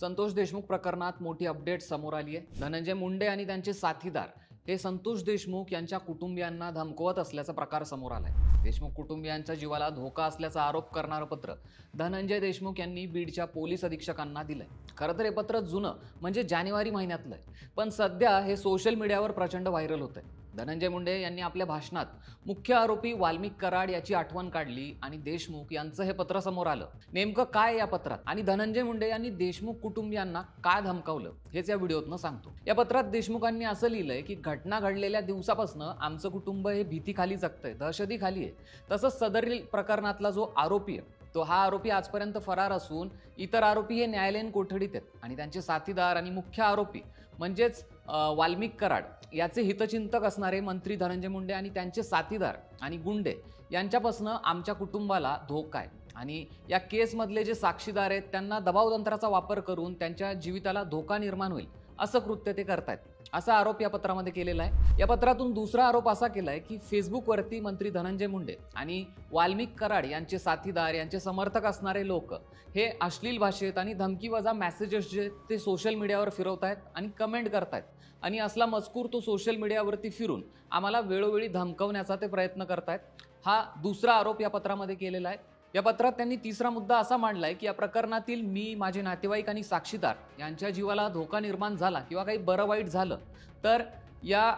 संतोष देशमुख प्रकरणात मोठी अपडेट समोर आली आहे धनंजय मुंडे आणि त्यांचे साथीदार हे संतोष देशमुख यांच्या कुटुंबियांना धमकवत असल्याचा प्रकार समोर आलाय. देशमुख कुटुंबियांच्या जीवाला धोका असल्याचा आरोप करणारं पत्र धनंजय देशमुख यांनी बीडच्या पोलीस अधीक्षकांना दिलंय. खरं तर हे पत्र जुनं म्हणजे जानेवारी महिन्यातलं आहे पण सध्या हे सोशल मीडियावर प्रचंड व्हायरल होत आहे धनंजय मुंडे यांनी आपल्या भाषणात मुख्य आरोपी वाल्मिक कराड याची आठवण काढली आणि देशमुख यांचं हे पत्र समोर आलं. नेमकं काय या पत्रात? आणि धनंजय मुंडे यांनी देशमुख कुटुंबियांना काय धमकावलं? हेच या व्हिडिओतनं सांगतो. या पत्रात देशमुखांनी असं लिहिलंय की घटना घडलेल्या दिवसापासून आमचं कुटुंब हे भीतीखाली जगतंय दहशतीखाली आहे. तसंच सदरील प्रकरणातला जो आरोपी आहे तो हा आरोपी आजपर्यंत फरार असून इतर आरोपी हे न्यायालयीन कोठडीत आहेत. आणि त्यांचे साथीदार आणि मुख्य आरोपी म्हणजेच वाल्मिक कराड याचे हितचिंतक असणारे मंत्री धनंजय मुंडे आणि त्यांचे साथीदार आणि गुंडे यांच्यापासनं आमच्या कुटुंबाला धोका आहे. आणि या केसमधले जे साक्षीदार आहेत त्यांना दबावतंत्राचा वापर करून त्यांच्या जीविताला धोका निर्माण होईल. असं कृत्य ते करतायत. असा आरोप या पत्रामध्ये केलेला आहे. या पत्रातून दुसरा आरोप असा केला आहे की फेसबुकवरती मंत्री धनंजय मुंडे आणि वाल्मिक कराड यांचे साथीदार यांचे समर्थक असणारे लोक हे अश्लील भाषेत आणि धमकीवजा मेसेजेस जे ते सोशल मीडियावर फिरवत आहेत आणि कमेंट करतायत. आणि असला मजकूर तो सोशल मीडियावरती फिरून आम्हाला वेळोवेळी धमकवण्याचा ते प्रयत्न करतायत. हा दुसरा आरोप या पत्रामध्ये केलेला आहे. या पत्रात त्यांनी तिसरा मुद्दा असा मांडलाय की या प्रकरणातील मी माझे नातेवाईक आणि साक्षीदार यांच्या जीवाला धोका निर्माण झाला किंवा काही बरं वाईट झालं तर या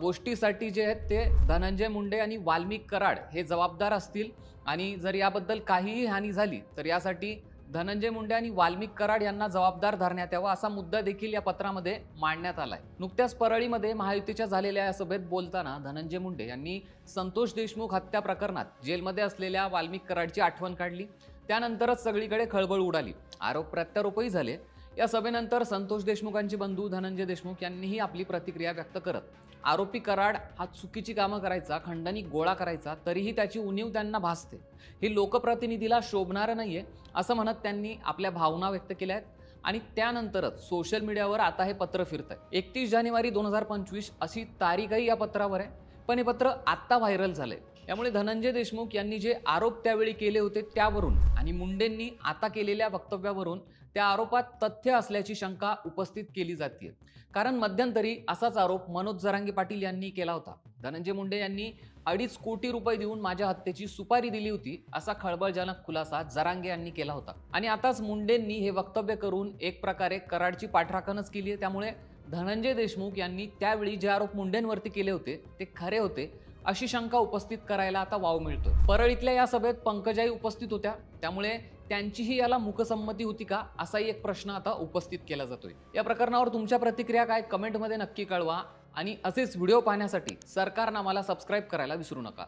गोष्टीसाठी जे आहेत ते धनंजय मुंडे आणि वाल्मिक कराड हे जबाबदार असतील आणि जर याबद्दल काहीही हानी झाली तर यासाठी धनंजय मुंडे आणि वाल्मिक कराड यांना जबाबदार धरण्यात यावा असा मुद्दा देखील या पत्रामध्ये मांडण्यात आलाय. नुकत्याच परळीमध्ये महायुतीच्या झालेल्या या सभेत बोलताना धनंजय मुंडे यांनी संतोष देशमुख हत्या प्रकरणात जेलमध्ये असलेल्या वाल्मिक कराडची आठवण काढली. त्यानंतरच सगळीकडे खळबळ उडाली. आरोप प्रत्यारोपही झाले. या सभेनंतर संतोष देशमुखांचे बंधू धनंजय देशमुख यांनीही आपली प्रतिक्रिया व्यक्त करत आरोपी कराड हा चुकीची कामं करायचा खंडणी गोळा करायचा तरीही त्याची उणीव त्यांना भासते. ही लोकप्रतिनिधीला शोभणारं नाहीये असं म्हणत त्यांनी आपल्या भावना व्यक्त केल्या आहेत. आणि त्यानंतरच सोशल मीडियावर आता हे पत्र फिरत आहे एकतीस जानेवारी दोन हजार पंचवीस अशी तारीखही या पत्रावर आहे. पण हे पत्र आत्ता व्हायरल झालंय. त्यामुळे धनंजय देशमुख यांनी जे आरोप त्यावेळी केले होते त्यावरून आणि मुंडेंनी आता केलेल्या वक्तव्यावरून त्या आरोपात तथ्य असल्याची शंका उपस्थित केली जाते कारण मध्यंतरी असाच आरोप मनोज जरांगे पाटील यांनी केला होता. धनंजय मुंडे यांनी अडीच कोटी रुपये देऊन माझ्या हत्येची सुपारी दिली होती असा खळबळजनक खुलासा जरांगे यांनी केला होता. आणि आताच मुंडेंनी हे वक्तव्य करून एक प्रकारे कराडची पाठराखणच केली आहे. त्यामुळे धनंजय देशमुख यांनी त्यावेळी जे आरोप मुंडेंवरती केले होते ते खरे होते अशी शंका उपस्थित करायला आता वाव मिळतोय. परळीतल्या या सभेत पंकजाई उपस्थित होत्या. त्यामुळे त्यांचीही याला मुकसंमती होती का? असाही एक प्रश्न आता उपस्थित केला जातोय. या प्रकरणावर तुमच्या प्रतिक्रिया काय? कमेंटमध्ये नक्की कळवा. आणि असेच व्हिडिओ पाहण्यासाठी सरकारनं मला सबस्क्राईब करायला विसरू नका.